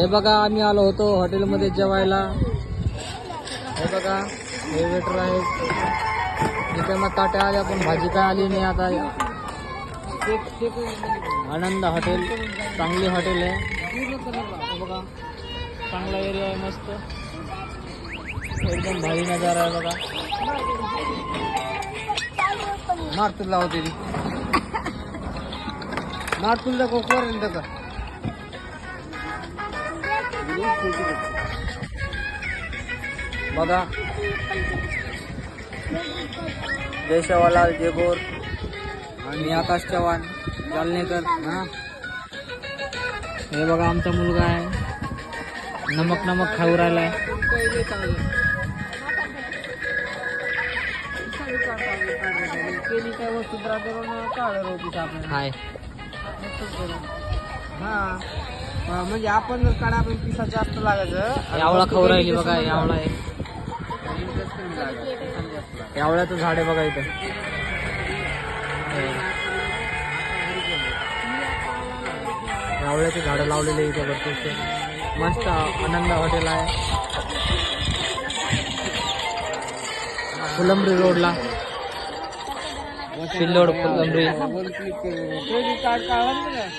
हे बघा आम्ही आलो होतो हॉटेलमध्ये जेवायला. हे बघा हे वेटर आहेत. इथे मग ताट्या आल्या पण भाजी काय आली नाही आता. आनंद हॉटेल चांगली हॉटेल आहे. बघा चांगला एरिया आहे मस्त. एकदम भारी नजारा आहे बघा. मार तुला होते मार तुला कोकवर का बघा जय शेवालाल जेगोर आणि आकाश चव्हाण जालनेकर हा. हे बघा आमचा मुलगा आहे. नमक नमक खाऊ राहिलाय. हाय. हा म्हणजे आपण जर काढा आपण पिसा जास्त लागायचं. यावळा खाऊ राहिली बघा यावळा आहे. यावळ्याचं झाड आहे बघा इथं. यावळ्याचे झाडं लावलेले इथे भरपूर मस्त आनंद हॉटेल आहे. फुलंब्री रोडला. सिल्लोड फुलंब्री. क्रेडिट कार्ड काढा